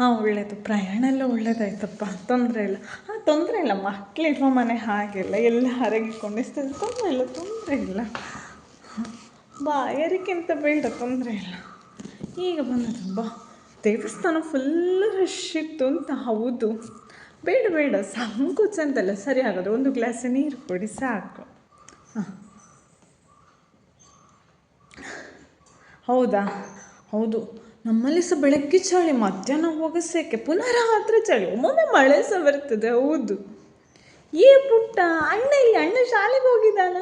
ಹಾಂ ಒಳ್ಳೆಯದು ಪ್ರಯಾಣ ಎಲ್ಲ ಒಳ್ಳೇದಾಯ್ತಪ್ಪ. ತೊಂದರೆ ಇಲ್ಲ. ಹಾಂ, ತೊಂದರೆ ಇಲ್ಲ. ಮಕ್ಕಳಿರುವ ಮನೆ ಹಾಗೆಲ್ಲ ಎಲ್ಲ ಹರಗಿಕೊಂಡಿಸ್ತದೆ ತೊಂದರೆ ಇಲ್ಲ ತೊಂದರೆ ಇಲ್ಲ. ಬಾಯಾರಿಕೆಂತ ಬೇಡ, ತೊಂದರೆ ಇಲ್ಲ. ಈಗ ಬಂದದ್ದು ಬಾ. ದೇವಸ್ಥಾನ ಫುಲ್ ರಶ್ ಇತ್ತು ಅಂತ ಹೌದು. ಬೇಡ ಬೇಡ. ಸಂಕೋಚ ಅಂತಲ್ಲ ಸರಿ ಹಾಗಾದ್ರೆ ಒಂದು ಗ್ಲಾಸ್ ನೀರು ಕೊಡಿ, ಸಾಕು. ಹಾಂ. ಹೌದಾ? ಹೌದು. ನಮ್ಮಲ್ಲಿ ಸಹ ಬೆಳಗ್ಗೆ ಚಳಿ, ಮಧ್ಯಾಹ್ನ ಸೆಕೆ, ಪುನಃ ರಾತ್ರಿ ಚಳಿ, ಒಮ್ಮೊಮ್ಮೆ ಮಳೆ ಸಹ ಬರ್ತದೆ, ಹೌದು. ಏ ಪುಟ್ಟ, ಅಣ್ಣ ಇಲ್ಲಿ, ಅಣ್ಣ ಶಾಲೆಗೆ ಹೋಗಿದ್ದಾನ?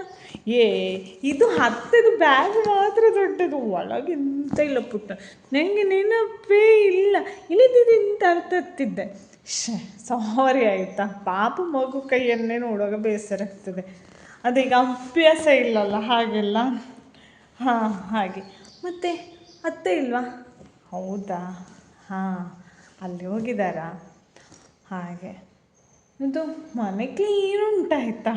ಏ, ಇದು ಹತ್ತದು ಬ್ಯಾಗ್ ಮಾತ್ರ ದೊಡ್ಡದು ಒಳಗೆ ಎಂತ ಇಲ್ಲ ಪುಟ್ಟ. ನನಗೆ ನೆನಪೇ ಇಲ್ಲ, ಇಳಿದಿದ್ದು ಇಂತ ಅರ್ಥ ಹತ್ತಿದ್ದೆ ಶೇ ಸಾರಿ ಆಯಿತಾ, ಪಾಪ ಮಗು ಕೈಯನ್ನೇ ನೋಡುವಾಗ ಬೇಸರ ಆಗ್ತದೆ ಅದೀಗ ಅಭ್ಯಾಸ ಇಲ್ಲಲ್ಲ, ಹಾಗೆಲ್ಲ? ಹಾಂ, ಹಾಗೆ. ಮತ್ತೆ, ಅತ್ತೆ ಇಲ್ವಾ? ಹೌದಾ? ಹಾಂ, ಅಲ್ಲಿ ಹೋಗಿದ್ದಾರಾ ಹಾಗೆ. ಇದು ಮನೆ ಕ್ಲೀನ್ ಉಂಟಾಯ್ತಾ?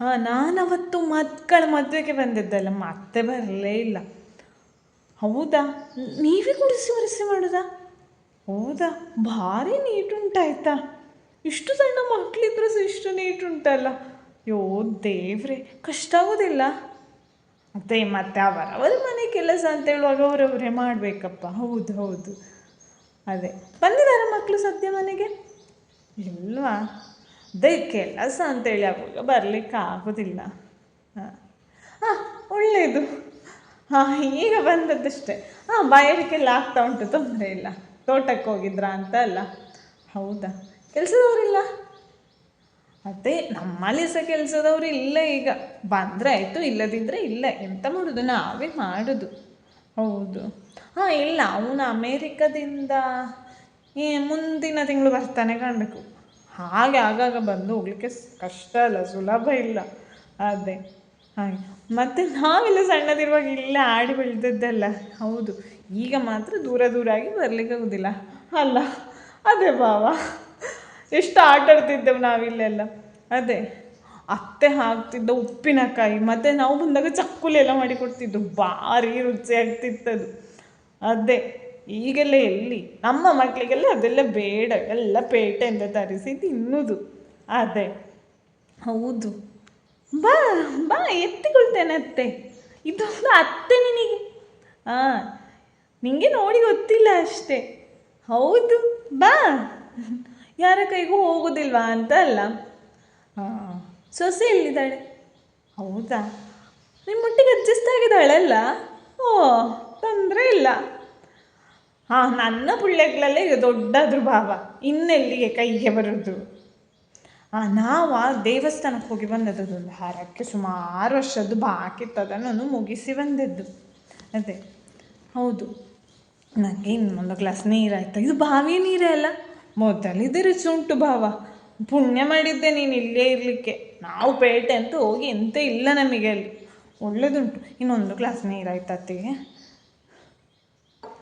ಹಾಂ ನಾನು ಅವತ್ತು ಮಕ್ಕಳ ಮದುವೆಗೆ ಬಂದಿದ್ದಲ್ಲ, ಮತ್ತೆ ಬರಲೇ ಇಲ್ಲ. ಹೌದಾ? ನೀವೇ ಗುಡಿಸಿ ಒರೆಸಿ ಮಾಡೋದಾ? ಹೌದಾ? ಭಾರಿ ನೀಟ್ ಉಂಟಾಯ್ತಾ? ಇಷ್ಟು ಸಣ್ಣ ಮಕ್ಕಳಿದ್ರೂ ಸಹ ಇಷ್ಟು ನೀಟ್ ಉಂಟಲ್ಲ? ಯೋ, ದೇವ್ರೆ, ಕಷ್ಟ ಆಗೋದಿಲ್ಲ? ಅದೇ ಮತ್ತೆ ಅವರವರ ಮನೆ ಕೆಲಸ ಅಂತ ಹೇಳುವಾಗ ಅವರವರೇ ಮಾಡಬೇಕಪ್ಪ. ಹೌದು ಹೌದು. ಅದೇ. ಬಂದಿದ್ದಾರೆ ಮಕ್ಕಳು ಸದ್ಯ ಮನೆಗೆ? ಇಲ್ವಾ? ಅದೇ ಕೆಲಸ ಅಂತೇಳಿ ಆಗುವಾಗ ಬರಲಿಕ್ಕೆ ಆಗೋದಿಲ್ಲ. ಹಾಂ. ಹಾಂ ಒಳ್ಳೆಯದು ಹಾಂ, ಈಗ ಬಂದದ್ದಷ್ಟೇ. ಹಾಂ ಬಾಯಾರಿಕೆಲ್ಲ ಆಗ್ತಾ ಉಂಟು, ತೊಂದರೆ ಇಲ್ಲ. ತೋಟಕ್ಕೆ ಹೋಗಿದ್ರಾ ಅಂತ ಅಲ್ಲ. ಹೌದಾ? ಕೆಲಸದವರಿಲ್ಲ? ಅದೇ ನಮ್ಮಲ್ಲಿ ಸಹ ಕೆಲಸದವ್ರು ಇಲ್ಲ ಈಗ. ಬಂದರೆ ಆಯಿತು ಇಲ್ಲದಿದ್ದರೆ ಇಲ್ಲ. ಎಂತ ಮಾಡೋದು? ನಾವೇ ಮಾಡೋದು. ಹೌದು. ಹಾಂ ಇಲ್ಲ, ಅವನು ಅಮೇರಿಕದಿಂದ ಈ ಮುಂದಿನ ತಿಂಗಳು ಬರ್ತಾನೆ ಕಾಣಬೇಕು. ಹಾಗೆ ಆಗಾಗ ಬಂದು ಹೋಗ್ಲಿಕ್ಕೆ ಕಷ್ಟ ಅಲ್ಲ, ಸುಲಭ ಇಲ್ಲ. ಅದೇ. ಹಾಗೆ. ಮತ್ತು ನಾವೆಲ್ಲ ಸಣ್ಣದಿರುವಾಗ ಇಲ್ಲೇ ಆಡಿ ಬೆಳೆದದ್ದಲ್ಲ. ಹೌದು. ಈಗ ಮಾತ್ರ ದೂರ ದೂರ ಆಗಿ ಬರ್ಲಿಕ್ಕೆ ಆಗೋದಿಲ್ಲ. ಅಲ್ಲ, ಅದೇ ಭಾವ. ಎಷ್ಟು ಆಟ ಆಡ್ತಿದ್ದೆವು ನಾವಿಲ್ಲೆಲ್ಲ. ಅದೇ. ಅತ್ತೆ ಹಾಕ್ತಿದ್ದ ಉಪ್ಪಿನಕಾಯಿ, ಮತ್ತು ನಾವು ಬಂದಾಗ ಚಕ್ಕುಲಿ ಎಲ್ಲ ಮಾಡಿ ಕೊಡ್ತಿದ್ದು. ಭಾರಿ ರುಚಿ ಆಗ್ತಿತ್ತದು. ಅದೇ. ಈಗೆಲ್ಲ ಎಲ್ಲಿ? ನಮ್ಮ ಮಕ್ಕಳಿಗೆಲ್ಲ ಅದೆಲ್ಲ ಬೇಡ. ಎಲ್ಲ ಪೇಟೆಯಿಂದ ತರಿಸಿ ತಿನ್ನುವುದು ಅದೇ. ಹೌದು. ಬಾ ಬಾ, ಎತ್ತಿಕೊಳ್ತೇನೆ ಅತ್ತೆ. ಇದೊಂದು ಅತ್ತೆ ನಿನಗೆ. ಹಾಂ ನಿಂಗೆ ನೋಡಿ ಗೊತ್ತಿಲ್ಲ ಅಷ್ಟೇ. ಹೌದು, ಬಾ. ಯಾರ ಕೈಗೂ ಹೋಗೋದಿಲ್ವಾ ಅಂತ ಅಲ್ಲ. ಹಾಂ. ಸೊಸೆ ಎಲ್ಲಿದ್ದಾಳೆ? ಹೌದಾ? ನಿಮ್ಮೊಟ್ಟಿಗೆ ಅಡ್ಜಸ್ಟ್ ಆಗಿದ್ದಾಳಲ್ಲ? ಓ ತೊಂದರೆ ಇಲ್ಲ. ಹಾಂ ನನ್ನ ಪುಳ್ಳೆಗಳಲ್ಲೇ ಈಗ ದೊಡ್ಡದ್ರ ಭಾವ. ಇನ್ನೆಲ್ಲಿಗೆ ಕೈಗೆ ಬರೋದು ಹಾಂ ನಾವು ಆ ದೇವಸ್ಥಾನಕ್ಕೆ ಹೋಗಿ ಬಂದದ್ದು ಒಂದು ಹಾರಕ್ಕೆ ಸುಮಾರು ವರ್ಷದ್ದು ಬಾಕಿ ಇತ್ತು. ಅದನ್ನು ಮುಗಿಸಿ ಬಂದದ್ದು. ಅದೇ. ಹೌದು. ನನಗೆ ಇನ್ನೊಂದು ಗ್ಲಾಸ್ ನೀರಾಯ್ತು. ಇದು ಬಾವಿ ನೀರೇ ಅಲ್ಲ? ಮೊದಲಿದೆ ರುಚಿ ಉಂಟು ಭಾವ. ಪುಣ್ಯ ಮಾಡಿದ್ದೆ ನೀನು ಇಲ್ಲೇ ಇರಲಿಕ್ಕೆ. ನಾವು ಪೇಟೆ ಅಂತ ಹೋಗಿ ಎಂತ ಇಲ್ಲ ನಮಗೆ ಅಲ್ಲಿ. ಒಳ್ಳೇದುಂಟು. ಇನ್ನೊಂದು ಗ್ಲಾಸ್ ನೀರಾಯ್ತು ಅತ್ತಿಗೆ.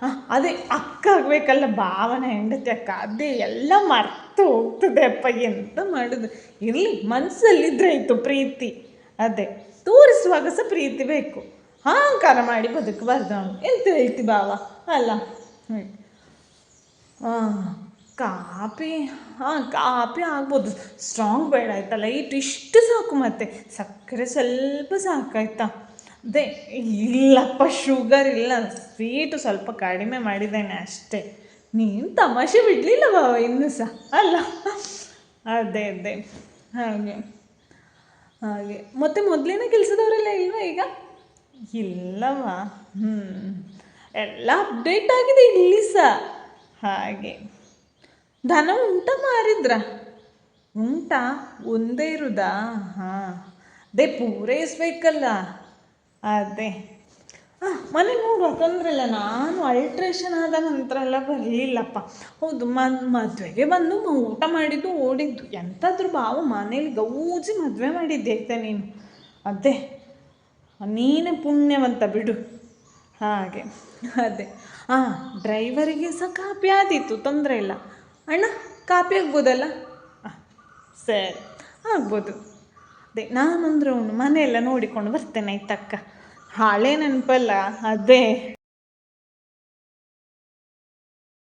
ಹಾಂ, ಅದೇ ಅಕ್ಕ ಆಗಬೇಕಲ್ಲ ಭಾವನ, ಹೆಂಡತಿ ಅಕ್ಕ. ಅದೇ ಎಲ್ಲ ಮರ್ತು ಹೋಗ್ತದೆ ಅಪ್ಪ, ಎಂತ ಮಾಡೋದು. ಇರಲಿ ಮನಸ್ಸಲ್ಲಿದ್ರೆ ಆಯಿತು ಪ್ರೀತಿ. ಅದೇ, ತೋರಿಸುವಾಗ ಸಹ ಪ್ರೀತಿ ಬೇಕು. ಅಹಂಕಾರ ಮಾಡಿ ಬದುಕಬಾರ್ದು ಅವನು. ಎಂತ ಹೇಳ್ತಿ ಭಾವ? ಅಲ್ಲ. ಹಾಂ ಕಾಪಿ, ಹಾಂ, ಕಾಪಿ ಆಗ್ಬೋದು. ಸ್ಟ್ರಾಂಗ್ ಬೇಡ ಆಯಿತಾ? ಲೈಟ್ ಇಷ್ಟು ಸಾಕು ಮತ್ತೆ. ಸಕ್ಕರೆ ಸ್ವಲ್ಪ ಸಾಕಾಯ್ತಾ? ಅದೇ, ಇಲ್ಲಪ್ಪ ಶುಗರ್ ಇಲ್ಲ. ಸ್ವೀಟು ಸ್ವಲ್ಪ ಕಡಿಮೆ ಮಾಡಿದ್ದೇನೆ ಅಷ್ಟೇ. ನೀನು ತಮಾಷೆ ಬಿಡಲಿಲ್ಲ ಬಾವ ಇನ್ನು ಸಹ ಅಲ್ಲ? ಅದೇ ಅದೇ. ಹಾಗೆ ಹಾಗೆ. ಮತ್ತೆ ಮೊದಲಿನ ಕೆಲಸದವರೆಲ್ಲ ಇಲ್ವಾ ಈಗ? ಇಲ್ಲವಾ. ಹ್ಞೂ ಎಲ್ಲ ಅಪ್ಡೇಟ್ ಆಗಿದೆ ಇಲ್ಲಿ ಸಹ ಹಾಗೆ. ದನ ಉಂಟ ಮಾರಿದ್ರ? ಉಂಟ, ಒಂದೇ ಇರುದಾ? ಹಾಂ. ಅದೇ ಪೂರೈಸ್ಬೇಕಲ್ಲ. ಅದೇ. ಹಾಂ ಮನೆ ನೋಡುವ ತೊಂದರೆ ಇಲ್ಲ ನಾನು ಅಲ್ಟ್ರೇಷನ್ ಆದ ನಂತರ ಎಲ್ಲ ಬರಲಿಲ್ಲಪ್ಪ. ಹೌದು, ಮನ್, ಮದುವೆಗೆ ಬಂದು ಊಟ ಮಾಡಿದ್ದು, ಓಡಿದ್ದು. ಎಂತಾದ್ರೂ ಬಾವು ಮನೇಲಿ ಗೌಜಿ ಮದುವೆ ಮಾಡಿದ್ದೆ ಆಯ್ತಾ ನೀನು. ಅದೇ. ನೀನೇ ಪುಣ್ಯವಂತ ಬಿಡು. ಹಾಗೆ. ಅದೇ. ಹಾಂ ಡ್ರೈವರಿಗೆ ಸಹ ಕಾಪಿ ಆದೀತು ತೊಂದರೆ ಇಲ್ಲ ಅಣ್ಣ ಕಾಪಿ ಆಗ್ಬೋದಲ್ಲ? ಸರಿ. ಆಗ್ಬೋದು. ಅದೇ ನಾನಂದ್ರೆ ಮನೆಯೆಲ್ಲ ನೋಡಿಕೊಂಡು ಬರ್ತೇನೆ ಆಯ್ತಕ್ಕ ಹಳೆ ನೆನಪಲ್ಲ ಅದೇ.